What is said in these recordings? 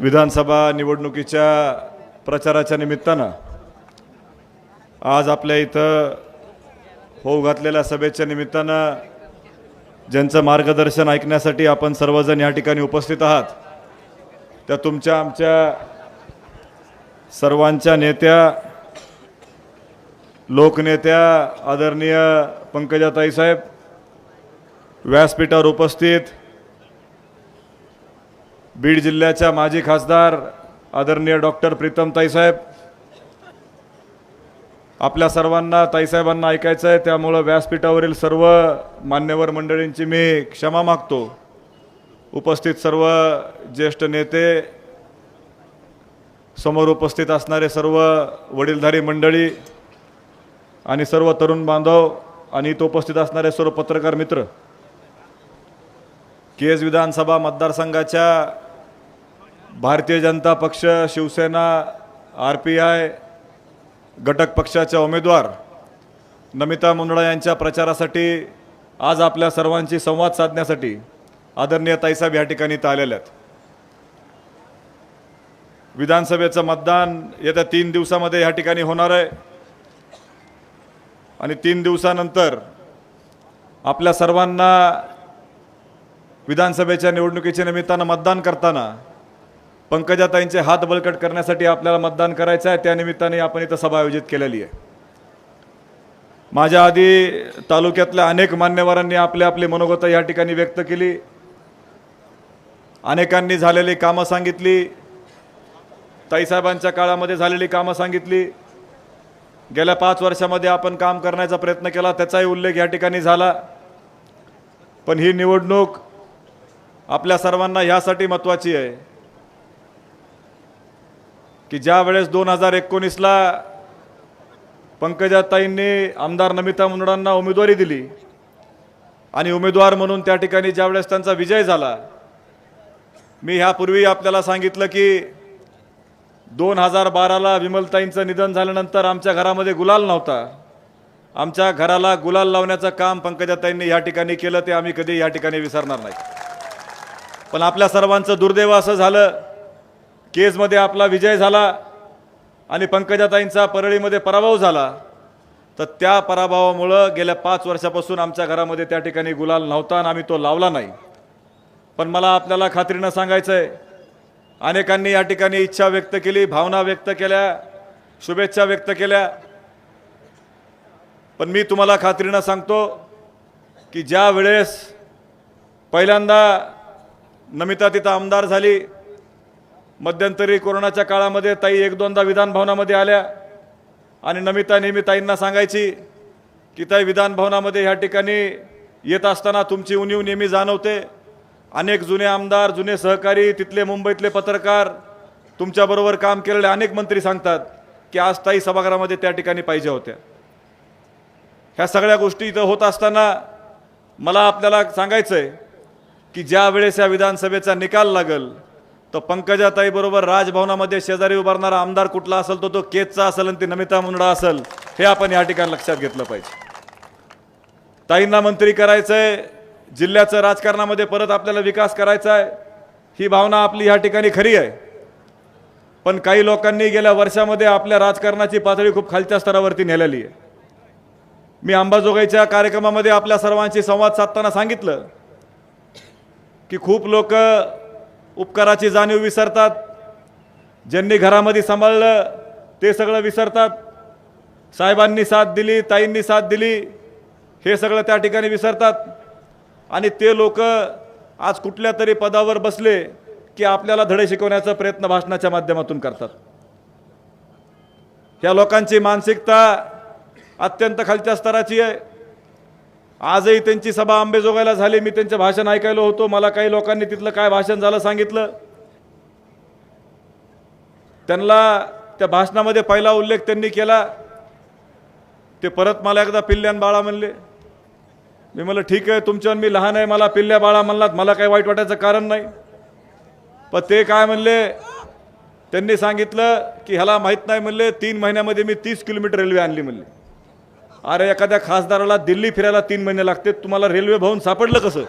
विधानसभा निवडणुकीच्या प्रचाराच्या निमित्तानं आज आपल्या इथं होऊ घातलेल्या सभेच्या निमित्तानं ज्यांचं मार्गदर्शन ऐकण्यासाठी आपण सर्वजण या ठिकाणी उपस्थित आहात त्या तुमच्या आमच्या सर्वांच्या नेत्या लोकनेत्या आदरणीय पंकजाताई साहेब व्यासपीठावर उपस्थित बीड जिल्ह्याच्या माजी खासदार आदरणीय डॉक्टर प्रीतम ताईसाहेब. आपल्या सर्वांना ताईसाहेबांना ऐकायचं आहे त्यामुळं व्यासपीठावरील सर्व मान्यवर मंडळींची मी क्षमा मागतो. उपस्थित सर्व ज्येष्ठ नेते समोर उपस्थित असणारे सर्व वडीलधारी मंडळी आणि सर्व तरुण बांधव आणि इथं उपस्थित असणारे सर्व पत्रकार मित्र. केज विधानसभा मतदारसंघाच्या भारतीय जनता पक्ष शिवसेना आर पी आय घटक पक्षाच्या उमेदवार नमिता मुंदडा यांच्या प्रचारासाठी आज आपल्या सर्वांशी संवाद साधण्यासाठी आदरणीय ताईसाहेब या ठिकाणी इथं आलेल्या आहेत. विधानसभेचं मतदान येत्या तीन दिवसामध्ये या ठिकाणी होणार आहे. आणि तीन दिवसानंतर आपल्या सर्वांना विधानसभेच्या निवडणुकीच्या निमित्तानं मतदान करताना पंकजाताईंचे हात बळकट करण्यासाठी आपल्याला मतदान करायचं आहे. त्यानिमित्ताने आपण इथं सभा आयोजित केलेली आहे. माझ्या आधी तालुक्यातल्या अनेक मान्यवरांनी आपले आपली मनोगत या ठिकाणी व्यक्त केली. अनेकांनी झालेली कामं सांगितली. ताईसाहेबांच्या काळामध्ये झालेली कामं सांगितली. गेल्या पाच वर्षामध्ये आपण काम करण्याचा प्रयत्न केला त्याचाही उल्लेख या ठिकाणी झाला. पण ही निवडणूक आपल्या सर्वांना ह्यासाठी महत्त्वाची आहे. की ज्या वेळेस दोन हजार एकोणीसला पंकजाताईंनी आमदार नमिता मुंडांना उमेदवारी दिली आणि उमेदवार म्हणून त्या ठिकाणी ज्यावेळेस त्यांचा विजय झाला मी ह्यापूर्वी आपल्याला सांगितलं की दोन हजार बाराला विमलताईंचं निधन झाल्यानंतर आमच्या घरामध्ये गुलाल नव्हता. आमच्या घराला गुलाल लावण्याचं काम पंकजाताईंनी या ठिकाणी केलं ते आम्ही कधी या ठिकाणी विसरणार नाही. पण आपल्या सर्वांचं दुर्दैव असं झालं केजमध्ये आपला विजय झाला आणि पंकजाताईंचा परळीमध्ये पराभव झाला तर त्या पराभवामुळं गेल्या पाच वर्षापासून आमच्या घरामध्ये त्या ठिकाणी गुलाल नव्हता आणि आम्ही तो लावला नाही. पण मला आपल्याला खात्रीनं सांगायचं आहे अनेकांनी या ठिकाणी इच्छा व्यक्त केली भावना व्यक्त केल्या शुभेच्छा व्यक्त केल्या. पण मी तुम्हाला खात्रीनं सांगतो की ज्या वेळेस पहिल्यांदा नमिता तिथं आमदार झाली मध्यंतरी कोरोनाच्या काळामध्ये ताई एक दोनदा विधानभवनामध्ये आल्या. आणि नमिता नेहमी ताईंना सांगायची की ताई विधानभवनामध्ये ह्या ठिकाणी येत असताना तुमची उणीव नेहमी जाणवते. अनेक जुने आमदार जुने सहकारी तिथले मुंबईतले पत्रकार तुमच्याबरोबर काम केलेले अनेक मंत्री सांगतात की आज ताई सभागृहामध्ये त्या ठिकाणी पाहिजे होत्या. ह्या सगळ्या गोष्टी इथं होत असताना मला आपल्याला सांगायचं आहे की ज्या वेळेस या विधानसभेचा निकाल लागल तर पंकजाताईबरोबर राजभवनामध्ये शेजारी उभारणारा आमदार कुठला असेल तो तो केजचा असेल आणि ती नमिता मुंडा असेल हे आपण या ठिकाणी लक्षात घेतलं पाहिजे. ताईंना मंत्री करायचंय जिल्ह्याचं राजकारणामध्ये परत आपल्याला विकास करायचा आहे ही भावना आपली ह्या ठिकाणी खरी आहे. पण काही लोकांनी गेल्या वर्षामध्ये आपल्या राजकारणाची पातळी खूप खालच्या स्तरावरती नेलेली आहे. मी अंबाजोगाईच्या कार्यक्रमामध्ये आपल्या सर्वांशी संवाद साधताना सांगितलं की खूप लोक उपकाराची जाणीव विसरतात. ज्यांनी घरामध्ये सांभाळलं ते सगळं विसरतात. साहेबांनी साथ दिली ताईंनी साथ दिली हे सगळं त्या ठिकाणी विसरतात. आणि ते लोक आज कुठल्या तरी पदावर बसले की आपल्याला धडे शिकवण्याचा प्रयत्न भाषणाच्या माध्यमातून करतात. ह्या लोकांची मानसिकता अत्यंत खालच्या स्तराची आहे. आजही त्यांची सभा आंबेजोगाईला झाली. मी त्यांचं भाषण ऐकायला होतो. मला काही लोकांनी तिथलं काय भाषण झालं सांगितलं. त्यांना त्या भाषणामध्ये पहिला उल्लेख त्यांनी केला. ते परत मला एकदा पिल्ल्यान बाळा म्हणले. मी म्हणलं ठीक आहे तुमच्यावर मी लहान आहे. मला पिल्ल्या बाळा म्हणलात. मला काही वाईट वाटायचं कारण नाही. पण ते काय म्हणले? त्यांनी सांगितलं की ह्याला माहीत नाही म्हणले. तीन महिन्यामध्ये मी तीस किलोमीटर रेल्वे आणली म्हणले. अरे एखाद्या खासदाराला दिल्ली फिरायला तीन महिने लागते तुम्हाला रेल्वे भवन सापडलं कसं?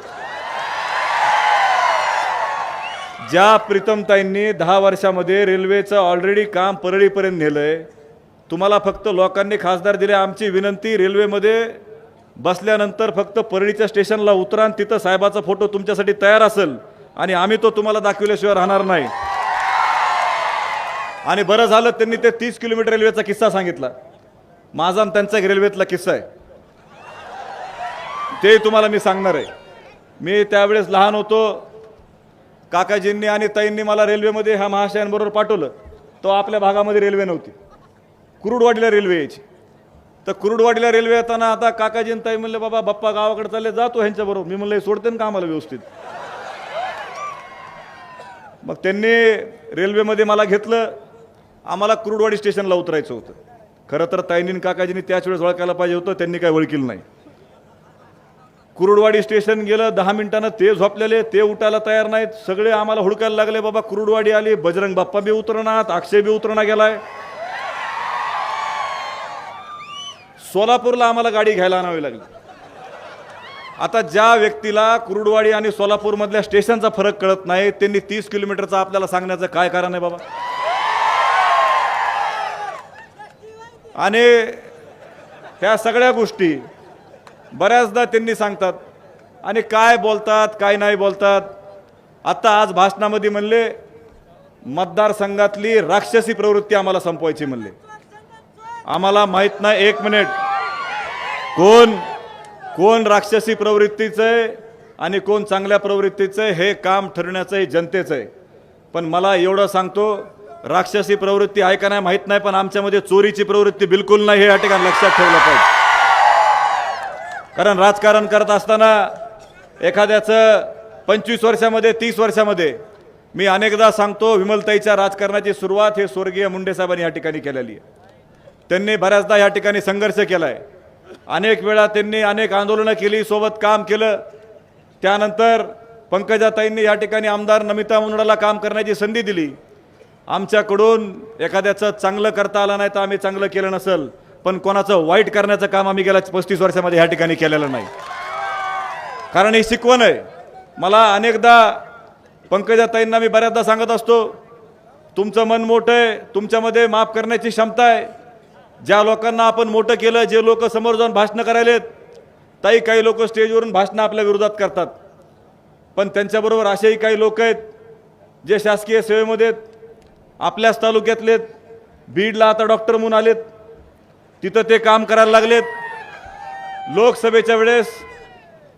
ज्या प्रीतमताईंनी दहा वर्षामध्ये रेल्वेचं ऑलरेडी काम परळीपर्यंत नेलंय तुम्हाला फक्त लोकांनी खासदार दिले आमची विनंती रेल्वेमध्ये बसल्यानंतर फक्त परळीच्या स्टेशनला उतरा आणि तिथं साहेबाचा फोटो तुमच्यासाठी तयार असेल आणि आम्ही तो तुम्हाला दाखविल्याशिवाय राहणार नाही. आणि बरं झालं त्यांनी ते तीस किलोमीटर रेल्वेचा किस्सा सांगितला. माझा आणि त्यांचा एक रेल्वेतला किस्सा आहे. ते तुम्हाला मी सांगणार आहे. मी त्यावेळेस लहान होतो. काकाजींनी आणि ताईंनी मला रेल्वेमध्ये ह्या महाशयांबरोबर पाठवलं. तो आपल्या भागामध्ये रेल्वे नव्हती. कुरुडवाडीला रेल्वे यायची. तर कुरुडवाडीला रेल्वे येताना आता काकाजी आणि ताई म्हणले बाबा बाप्पा गावाकडे चालले जातो ह्यांच्याबरोबर मी म्हणलं सोडते ना का आम्हाला व्यवस्थित. मग त्यांनी रेल्वेमध्ये मला घेतलं. आम्हाला कुरुडवाडी स्टेशनला उतरायचं होतं. खरं तर तायनीन काकाजींनी त्याच वेळेस ओळखायला पाहिजे होतं त्यांनी काय ओळखील नाही. कुरुडवाडी स्टेशन गेलं दहा मिनिटानं ते झोपलेले ते उठायला तयार नाहीत. सगळे आम्हाला हुडकायला लागले बाबा कुरुडवाडी आली बजरंग बाप्पा बी उतरणात अक्षय बी उतरणा गेलाय. सोलापूरला आम्हाला गाडी घ्यायला आणावी लागली. आता ज्या व्यक्तीला कुरुडवाडी आणि सोलापूरमधल्या स्टेशनचा फरक कळत नाही त्यांनी तीस किलोमीटरचा आपल्याला सांगण्याचं काय कारण आहे बाबा? आणि ह्या सगळ्या गोष्टी बऱ्याचदा त्यांनी सांगतात. आणि काय बोलतात काय नाही बोलतात. आत्ता आज भाषणामध्ये म्हणले मतदारसंघातली राक्षसी प्रवृत्ती आम्हाला संपवायची म्हणले. आम्हाला माहीत नाही एक मिनिट. कोण कोण राक्षसी प्रवृत्तीचं आहे आणि कोण चांगल्या प्रवृत्तीचं आहे हे काम ठरण्याचं हे जनतेचं आहे. पण मला एवढं सांगतो राक्षसी प्रवृत्ती आहे का नाही माहीत नाही पण आमच्यामध्ये चोरीची प्रवृत्ती बिलकुल नाही हे या ठिकाणी लक्षात ठेवलं पाहिजे. कारण राजकारण करत असताना एखाद्याचं पंचवीस वर्षामध्ये तीस वर्षामध्ये मी अनेकदा सांगतो विमलताईच्या राजकारणाची सुरुवात हे स्वर्गीय मुंडे साहेबांनी या ठिकाणी केलेली आहे. त्यांनी बऱ्याचदा या ठिकाणी संघर्ष केला आहे अनेक वेळा त्यांनी अनेक आंदोलनं केली सोबत काम केलं. त्यानंतर पंकजाताईंनी या ठिकाणी आमदार नमिता मुंदडाला काम करण्याची संधी दिली. आमच्याकडून एखाद्याचं चांगलं करता आलं नाही तर आम्ही चांगलं केलं नसेल पण कोणाचं वाईट करण्याचं काम आम्ही गेल्या पस्तीस वर्षामध्ये ह्या ठिकाणी केलेलं नाही. कारण ही शिकवण आहे. मला अनेकदा पंकजाताईंना मी बऱ्याचदा सांगत असतो तुमचं मन मोठं आहे तुमच्यामध्ये माफ करण्याची क्षमता आहे. ज्या लोकांना आपण मोठं केलं जे लोक समोर जाऊन भाषणं करायलेत ताई काही लोक स्टेजवरून भाषणं आपल्या विरोधात करतात. पण त्यांच्याबरोबर असेही काही लोक आहेत जे शासकीय सेवेमध्ये आहेत, आपल्याच तालुक्यातलेत. बीडला आता डॉक्टर म्हणून आलेत. तिथं ते काम करायला लागलेत. लोकसभेच्या वेळेस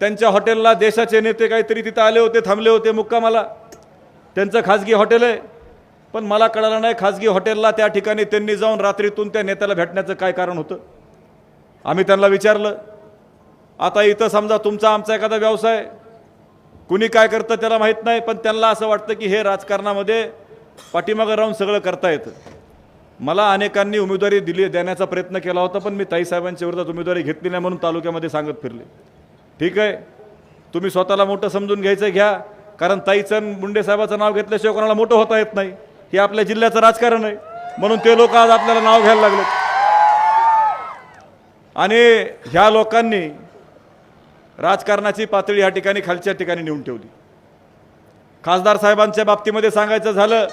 त्यांच्या हॉटेलला देशाचे नेते काहीतरी तिथं आले होते थांबले होते मुक्कामाला. त्यांचं खाजगी हॉटेल आहे. पण मला कळालं नाही खाजगी हॉटेलला त्या ठिकाणी त्यांनी जाऊन रात्रीतून त्या नेत्याला भेटण्याचं काय कारण होतं. आम्ही त्यांना विचारलं आता इथं समजा तुमचा आमचा एखादा व्यवसाय कुणी काय करतं त्याला माहीत नाही पण त्यांना असं वाटतं की हे राजकारणामध्ये पाठीमागं राहून सगळं करता येतं मला अनेकांनी उमेदवारी दिली देण्याचा प्रयत्न केला होता पण मी ताईसाहेबांच्या विरोधात उमेदवारी घेतली नाही म्हणून तालुक्यामध्ये सांगत फिरले. ठीक आहे तुम्ही स्वतःला मोठं समजून घ्यायचं घ्या कारण ताईचं आणि मुंडे साहेबाचं नाव घेतल्याशिवाय कोणाला मोठं होता येत नाही. हे आपल्या जिल्ह्याचं राजकारण आहे म्हणून ते लोक आज आपल्याला नाव घ्यायला लागले आणि ह्या लोकांनी राजकारणाची पातळी ह्या ठिकाणी खालच्या ठिकाणी नेऊन ठेवली. खासदार साहेबांच्या बाबतीमध्ये सांगायचं झालं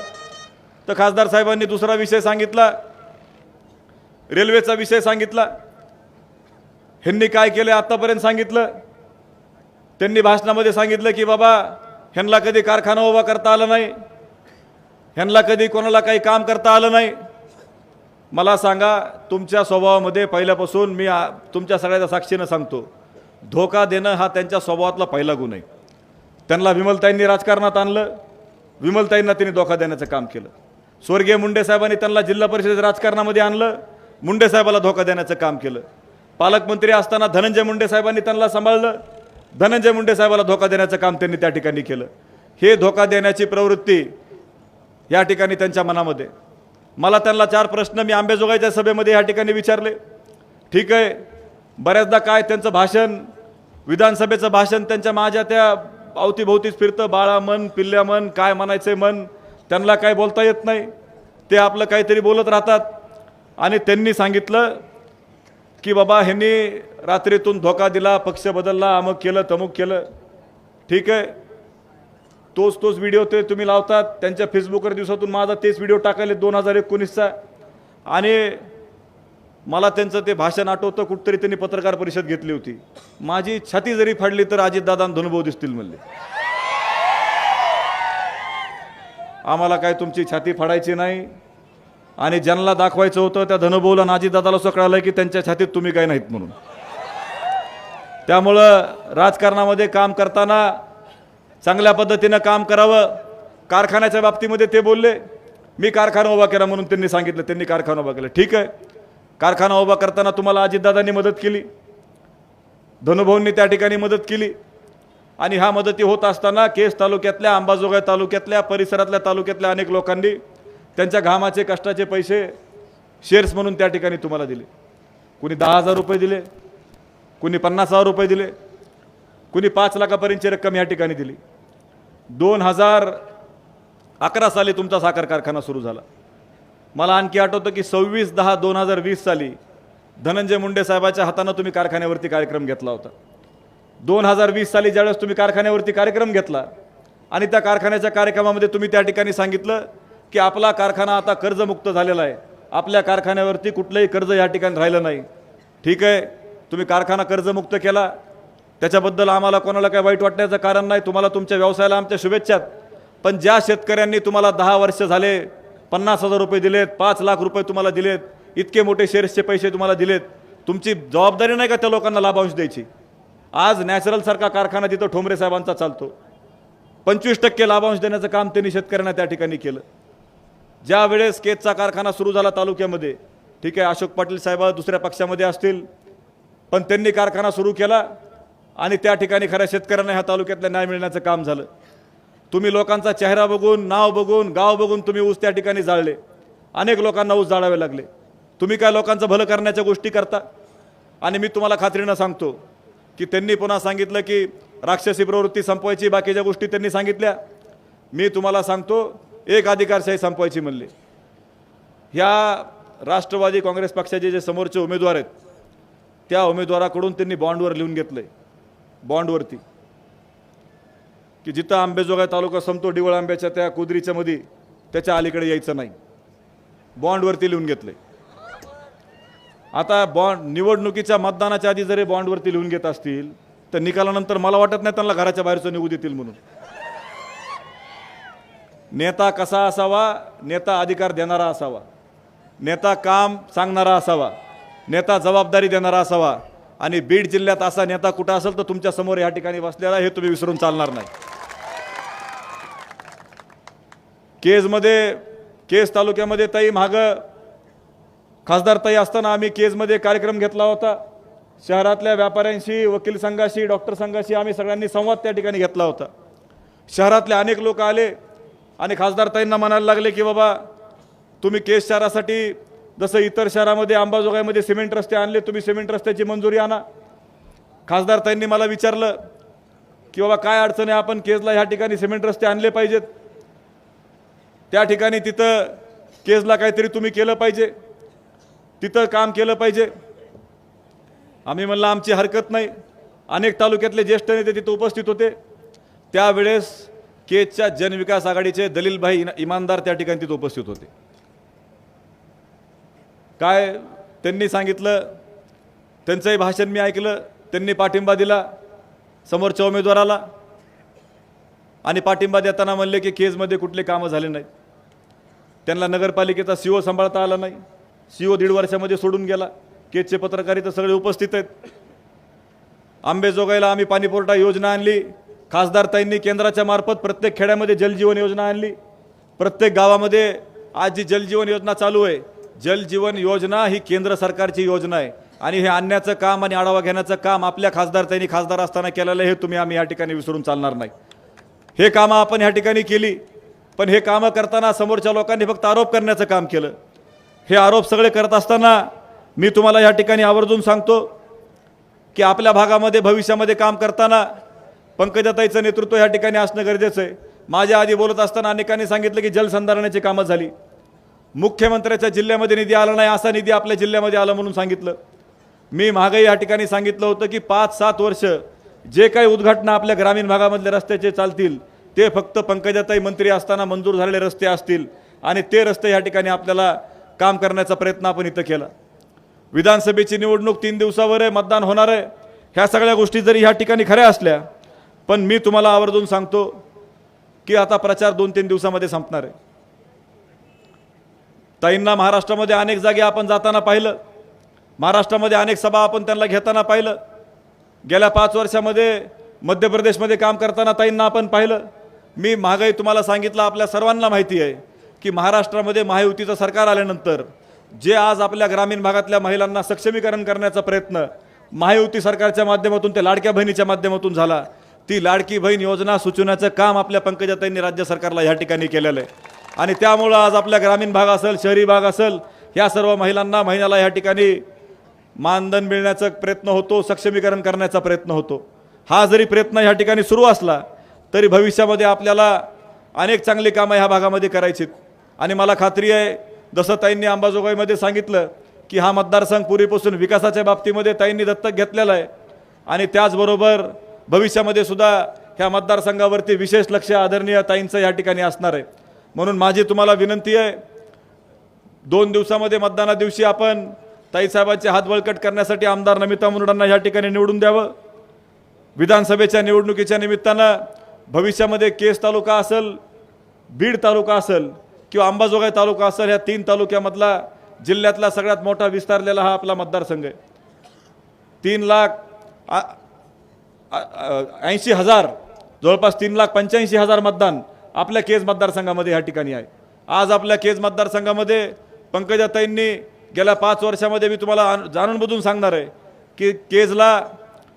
तर खासदार साहेबांनी दुसरा विषय सांगितला रेल्वेचा विषय सांगितला. ह्यांनी काय केलं आत्तापर्यंत सांगितलं. त्यांनी भाषणामध्ये सांगितलं की बाबा ह्यांना कधी कारखाना उभा करता आला नाही. ह्यांना कधी कोणाला काही काम करता आलं नाही. मला सांगा तुमच्या स्वभावामध्ये पहिल्यापासून मी तुमच्या सगळ्याच्या साक्षीनं सांगतो धोका देणं हा त्यांच्या स्वभावातला पहिला गुण आहे. त्यांना विमलताईंनी राजकारणात आणलं. विमलताईंना त्यांनी धोका देण्याचं काम केलं. स्वर्गीय मुंडे साहेबांनी त्यांना जिल्हा परिषदेच्या राजकारणामध्ये आणलं. मुंडे साहेबाला धोका देण्याचं काम केलं. पालकमंत्री असताना धनंजय मुंडे साहेबांनी त्यांना सांभाळलं. धनंजय मुंडे साहेबाला धोका देण्याचं काम त्यांनी त्या ठिकाणी केलं. हे धोका देण्याची प्रवृत्ती या ठिकाणी त्यांच्या मनामध्ये. मला त्यांना चार प्रश्न मी आंबेजोगाईच्या सभेमध्ये या ठिकाणी विचारले. ठीक आहे. बऱ्याचदा काय त्यांचं भाषण विधानसभेचं भाषण त्यांच्या माझ्या त्या अवतीभोवतीच फिरतं बाळा मन पिल्ल्या मन काय म्हणायचं मन त्यांना काय बोलता येत नाही. ते आपलं काहीतरी बोलत राहतात. आणि त्यांनी सांगितलं की बाबा ह्यांनी रात्रीतून धोका दिला पक्ष बदलला अमुक केलं तमुक केलं. ठीक आहे. तोच तोच व्हिडिओ ते तुम्ही लावतात. त्यांच्या फेसबुकवर दिवसातून माझा तेच व्हिडिओ टाकायले दोन हजार एकोणीसचा. आणि मला त्यांचं ते भाषण आठवतं कुठतरी त्यांनी पत्रकार परिषद घेतली होती. माझी छाती जरी फाडली तर अजितदादा धनुभव धनुभाऊ दिसतील म्हणले. आम्हाला काय तुमची छाती फाडायची नाही? आणि ज्यांना दाखवायचं होतं त्या धनुभाऊला आणि अजितदादाला असं कळालं की त्यांच्या छातीत तुम्ही काय नाहीत म्हणून. त्यामुळं राजकारणामध्ये काम करताना चांगल्या पद्धतीनं काम करावं. कारखान्याच्या बाबतीमध्ये ते बोलले. मी कारखाना उभा केला म्हणून त्यांनी सांगितलं. त्यांनी कारखाना उभा केला. ठीक आहे. कारखाना उभा करताना तुम्हाला अजितदादांनी मदत केली. धनुभाऊंनी त्या ठिकाणी मदत केली. आणि ह्या मदती होत असताना केस तालुक्यातल्या अंबाजोगाई तालुक्यातल्या परिसरातल्या तालुक्यातल्या अनेक लोकांनी त्यांच्या घामाचे कष्टाचे पैसे शेअर्स म्हणून त्या ठिकाणी तुम्हाला दिले. कुणी दहा हजार रुपये दिले कुणी पन्नास हजार रुपये दिले कुणी पाच लाखापर्यंतची रक्कम या ठिकाणी दिली. दोन हजार अकरा साली तुमचा साखर कारखाना सुरू झाला. मला आणखी आठवतं की सव्वीस दहा दोन हजार वीस साली धनंजय मुंडे साहेबाच्या हातानं तुम्ही कारखान्यावरती कार्यक्रम घेतला होता. दोन हजार वीस साली ज्यावेळेस तुम्ही कारखान्यावरती कार्यक्रम घेतला आणि त्या कारखान्याच्या कार्यक्रमामध्ये तुम्ही त्या ठिकाणी सांगितलं की आपला कारखाना आता कर्जमुक्त झालेला आहे. आपल्या कारखान्यावरती कुठलंही कर्ज या ठिकाणी राहिलं नाही. ठीक आहे तुम्ही कारखाना कर्जमुक्त केला. त्याच्याबद्दल आम्हाला कोणाला काही वाईट वाटण्याचं कारण नाही. तुम्हाला तुमच्या व्यवसायाला आमच्या शुभेच्छात पण ज्या शेतकऱ्यांनी तुम्हाला दहा वर्ष झाले पन्नास हजार रुपये दिलेत पाच लाख रुपये तुम्हाला दिलेत इतके मोठे शेअर्सचे पैसे तुम्हाला दिलेत. तुमची जबाबदारी नाही का त्या लोकांना लाभांश द्यायची? आज नॅचरलसारखा कारखाना तिथं ठोंबरे साहेबांचा चालतो. पंचवीस टक्के लाभांश देण्याचं काम त्यांनी शेतकऱ्यांना त्या ठिकाणी केलं. ज्या वेळेस केजचा कारखाना सुरू झाला तालुक्यामध्ये ठीक आहे अशोक पाटील साहेब दुसऱ्या पक्षामध्ये असतील पण त्यांनी कारखाना सुरू केला आणि त्या ठिकाणी खऱ्या शेतकऱ्यांना ह्या तालुक्यातल्या न्याय मिळण्याचं काम झालं. तुम्ही लोकांचा चेहरा बघून नाव बघून गाव बघून तुम्ही ऊस त्या ठिकाणी जाळले. अनेक लोकांना ऊस जाळावे लागले. तुम्ही काय लोकांचं भलं करण्याच्या गोष्टी करता? आणि मी तुम्हाला खात्रीनं सांगतो की त्यांनी पुन्हा सांगितलं की राक्षसी प्रवृत्ती संपवायची बाकीच्या गोष्टी त्यांनी सांगितल्या. मी तुम्हाला सांगतो एक अधिकारशाही संपवायची म्हणली. ह्या राष्ट्रवादी काँग्रेस पक्षाचे जे समोरचे उमेदवार आहेत त्या उमेदवाराकडून त्यांनी बॉन्डवर लिहून घेतलं आहे बॉन्डवरती की जिथं आंबेजोगाई तालुका संपतो डिवळ आंब्याच्या त्या कुदरीच्या मध्ये त्याच्या अलीकडे यायचं नाही. बॉन्डवरती लिहून घेतलंय. आता बॉन्ड निवडणुकीच्या मतदानाच्या आधी जरी बॉन्डवरती लिहून घेत असतील तर निकालानंतर मला वाटत नाही त्यांना घराच्या बाहेरचं निघू देतील म्हणून. नेता कसा असावा? नेता अधिकार देणारा असावा. नेता काम सांगणारा असावा. नेता जबाबदारी देणारा असावा. आणि बीड जिल्ह्यात असा नेता कुठं असेल तर तुमच्यासमोर या ठिकाणी बसलेला हे तुम्ही विसरून चालणार नाही. केजमध्ये केज तालुक्यामध्ये ताई मागं खासदार ताई असताना आम्ही केजमध्ये कार्यक्रम घेतला होता. शहरातल्या व्यापाऱ्यांशी वकील संघाशी डॉक्टर संघाशी आम्ही सगळ्यांनी संवाद त्या ठिकाणी घेतला होता. शहरातले अनेक लोक आले आणि खासदार ताईंना म्हणायला लागले की बाबा तुम्ही केस शहरासाठी जसं इतर शहरामध्ये अंबाजोगाईमध्ये सिमेंट रस्ते आणले तुम्ही सिमेंट रस्त्याची मंजुरी आणा. खासदार ताईंनी मला विचारलं की बाबा काय अडचण आहे आपण केजला ह्या ठिकाणी सिमेंट रस्ते आणले पाहिजेत? त्या ठिकाणी तिथं केजला काहीतरी तुम्ही केलं पाहिजे. तिथं काम केलं पाहिजे. आम्ही म्हणलं आमची हरकत नाही. अनेक तालुक्यातले ज्येष्ठ नेते तिथं उपस्थित होते. त्यावेळेस केजच्या जनविकास आघाडीचे दलीलभाई इमानदार त्या ठिकाणी तिथं उपस्थित होते. काय त्यांनी सांगितलं त्यांचंही भाषण मी ऐकलं त्यांनी पाठिंबा दिला समोरच्या उमेदवाराला. आणि पाठिंबा देताना म्हणले की केजमध्ये कुठले कामं झाले नाहीत. त्यांना नगरपालिकेचा सी ओ सांभाळता आला नाही. सी ओ दीड वर्षामध्ये सोडून गेला. केचचे पत्रकारी तर सगळे उपस्थित आहेत. आंबेजोगाईला आम्ही पाणीपुरवठा योजना आणली. खासदार ताईंनी केंद्राच्या मार्फत प्रत्येक खेड्यामध्ये जलजीवन योजना आणली. प्रत्येक गावामध्ये आज जी जलजीवन योजना चालू आहे जलजीवन योजना ही केंद्र सरकारची योजना आहे. आणि हे आणण्याचं काम आणि आढावा घेण्याचं काम आपल्या खासदार ताईंनी खासदार असताना केलेलं आहे. हे तुम्ही आम्ही या ठिकाणी विसरून चालणार नाही. हे कामं आपण ह्या ठिकाणी केली. पण हे कामं करताना समोरच्या लोकांनी फक्त आरोप करण्याचं काम केलं. हे आरोप सगळे करत असताना मी तुम्हाला या ठिकाणी आवर्जून सांगतो की आपल्या भागामध्ये भविष्यामध्ये काम करताना पंकजाताईचं नेतृत्व या ठिकाणी असणं गरजेचं आहे. माझ्या आधी बोलत असताना अनेकांनी सांगितलं की जलसंधारणाची कामं झाली. मुख्यमंत्र्याच्या जिल्ह्यामध्ये निधी आला नाही असा निधी आपल्या जिल्ह्यामध्ये आला म्हणून सांगितलं. मी मागही या ठिकाणी सांगितलं होतं की पाच सात वर्ष जे काही उद्घाटना आपल्या ग्रामीण भागामधले रस्त्याचे चालतील ते फक्त पंकजाताई मंत्री असताना मंजूर झालेले रस्ते असतील आणि ते रस्ते या ठिकाणी आपल्याला काम करण्याचा प्रयत्न आपण इथं केला. विधानसभेची निवडणूक तीन दिवसावर आहे मतदान होणार आहे. ह्या सगळ्या गोष्टी जरी ह्या ठिकाणी खऱ्या असल्या पण मी तुम्हाला आवर्जून सांगतो की आता प्रचार दोन तीन दिवसामध्ये संपणार आहे. ताईंना महाराष्ट्रामध्ये अनेक जागी आपण जाताना पाहिलं. महाराष्ट्रामध्ये अनेक सभा आपण त्यांना घेताना पाहिलं. गेल्या पाच वर्षामध्ये मध्य प्रदेशमध्ये काम करताना ताईंना आपण पाहिलं. मी महागाई तुम्हाला सांगितलं आपल्या सर्वांना माहिती आहे की महाराष्ट्रामध्ये महायुतीचं सरकार आल्यानंतर जे आज आपल्या ग्रामीण भागातल्या महिलांना सक्षमीकरण करण्याचा प्रयत्न महायुती सरकारच्या माध्यमातून ते लाडक्या बहिणीच्या माध्यमातून झाला ती लाडकी बहीण योजना सुचवण्याचं काम आपल्या पंकजाताईंनी राज्य सरकारला ह्या ठिकाणी केलेलं आहे. आणि त्यामुळं आज आपल्या ग्रामीण भाग असेल शहरी भाग असेल ह्या सर्व महिलांना महिन्याला ह्या ठिकाणी मानधन मिळण्याचा प्रयत्न होतो सक्षमीकरण करण्याचा प्रयत्न होतो. हा जरी प्रयत्न ह्या ठिकाणी सुरू असला तरी भविष्यामध्ये आपल्याला अनेक चांगली कामं ह्या भागामध्ये करायचीत आणि मला खात्री आहे जसं ताईंनी अंबाजोगाईमध्ये सांगितलं की हा मतदारसंघ पूर्वीपासून विकासाच्या बाबतीमध्ये ताईंनी दत्तक घेतलेला आहे. आणि त्याचबरोबर भविष्यामध्ये सुद्धा ह्या मतदारसंघावरती विशेष लक्ष आदरणीय ताईंचं या ठिकाणी असणार आहे. म्हणून माझी तुम्हाला विनंती आहे दोन दिवसामध्ये मतदाना दिवशी आपण ताईसाहेबांचे हात बळकट करण्यासाठी आमदार नमिता मुंडांना या ठिकाणी निवडून द्यावं. विधानसभेच्या निवडणुकीच्या निमित्तानं भविष्यामध्ये केस तालुका असेल बीड तालुका असेल किंवा अंबाजोगाई तालुका असेल ह्या तीन तालुक्यामधला जिल्ह्यातला सगळ्यात मोठा विस्तारलेला हा आपला मतदारसंघ आहे. तीन लाख ऐंशी हजार जवळपास तीन लाख पंच्याऐंशी हजार मतदान आपल्या केज मतदारसंघामध्ये ह्या ठिकाणी आहे. आज आपल्या केज मतदारसंघामध्ये पंकजाताईंनी गेल्या पाच वर्षामध्ये मी तुम्हाला आन- जाणून बुजून सांगणार आहे की केजला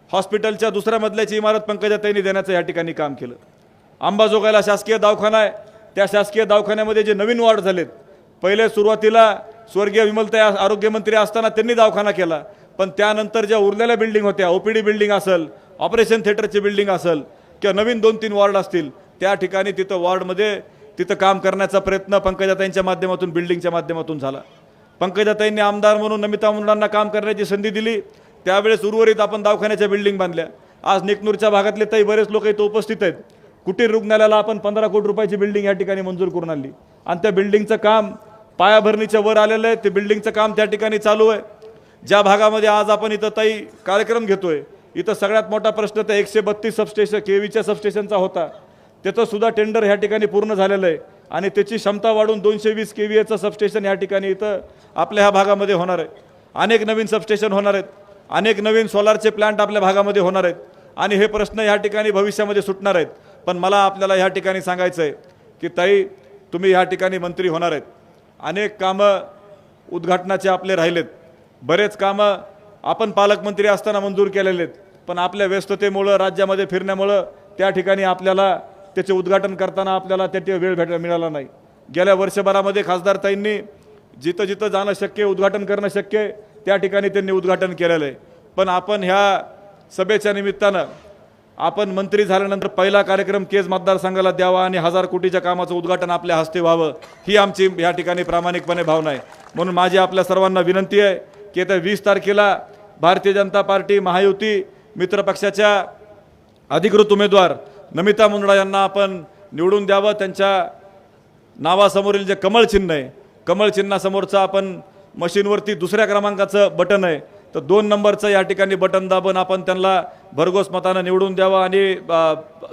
हॉस्पिटलच्या दुसऱ्या मजल्याची इमारत पंकजाताईंनी देण्याचं या ठिकाणी काम केलं. अंबाजोगाईला शासकीय दवाखाना आहे त्या शासकीय दवाखान्यामध्ये जे नवीन वॉर्ड झालेत पहिले सुरुवातीला स्वर्गीय विमलताई आरोग्यमंत्री असताना त्यांनी दवाखाना केला पण त्यानंतर ज्या उरलेल्या बिल्डिंग होत्या ओ पी डी बिल्डिंग असेल ऑपरेशन थिएटरची बिल्डिंग असेल किंवा नवीन दोन तीन वॉर्ड असतील त्या ठिकाणी तिथं वॉर्डमध्ये तिथं काम करण्याचा प्रयत्न पंकजाताईंच्या माध्यमातून बिल्डिंगच्या माध्यमातून झाला. पंकजाताईंनी आमदार म्हणून नमिता मुंडांना काम करण्याची संधी दिली त्यावेळेस उर्वरित आपण दवाखान्याच्या बिल्डिंग बांधल्या. आज निकनूरच्या भागातले ताई बरेच लोक इथं उपस्थित आहेत. कुटीर रुग्णालयाला आपण पंधरा कोटी रुपयाची बिल्डिंग या ठिकाणी मंजूर करून आणली. आणि त्या बिल्डिंगचं काम पायाभरणीच्या वर आलेलं आहे. ते बिल्डिंगचं काम त्या ठिकाणी चालू आहे. ज्या भागामध्ये आज आपण इथं ताई कार्यक्रम घेतोय इथं सगळ्यात मोठा प्रश्न तर एकशे बत्तीस सबस्टेशन केवीच्या सबस्टेशनचा होता. त्याचंसुद्धा टेंडर ह्या ठिकाणी पूर्ण झालेलं आहे. आणि त्याची क्षमता वाढून दोनशे वीस के व्ही एचं सबस्टेशन या ठिकाणी इथं आपल्या ह्या भागामध्ये होणार आहे. अनेक नवीन सबस्टेशन होणार आहेत. अनेक नवीन सोलारचे प्लांट आपल्या भागामध्ये होणार आहेत. आणि हे प्रश्न ह्या ठिकाणी भविष्यामध्ये सुटणार आहेत. पण मला आपल्याला ह्या ठिकाणी सांगायचं आहे की ताई तुम्ही ह्या ठिकाणी मंत्री होणार आहेत. अनेक कामं उद्घाटनाचे आपले राहिलेत. बरेच कामं आपण पालकमंत्री असताना मंजूर केलेले आहेत. पण आपल्या व्यस्ततेमुळं राज्यामध्ये फिरण्यामुळं त्या ठिकाणी आपल्याला त्याचे उद्घाटन करताना आपल्याला त्याची वेळ भेट मिळाला नाही. गेल्या वर्षभरामध्ये खासदार ताईंनी जिथं जिथं जाणं शक्य उद्घाटन करणं शक्य आहे त्या ठिकाणी त्यांनी उद्घाटन केलेलं आहे. पण आपण ह्या सभेच्या निमित्तानं आपण मंत्री झाल्यानंतर पहिला कार्यक्रम केज मतदारसंघाला द्यावा आणि हजार कोटीच्या कामाचं उद्घाटन आपल्या हस्ते व्हावं ही आमची या ठिकाणी प्रामाणिकपणे भावना आहे. म्हणून माझी आपल्या सर्वांना विनंती आहे की येत्या वीस तारखेला भारतीय जनता पार्टी महायुती मित्रपक्षाच्या अधिकृत उमेदवार नमिता मुंडा यांना आपण निवडून द्यावं. त्यांच्या नावासमोरील जे कमळ चिन्ह आहे कमळ चिन्हासमोरचा आपण मशीनवरती दुसऱ्या क्रमांकाचं बटन आहे. तर दोन नंबरचं या ठिकाणी बटन दाबून आपण त्यांना भरघोस मतानं निवडून द्यावं आणि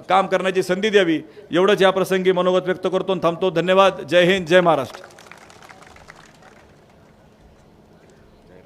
काम करण्याची संधी द्यावी. एवढंच या प्रसंगी मनोगत व्यक्त करतो थांबतो. धन्यवाद. जय हिंद. जय महाराष्ट्र.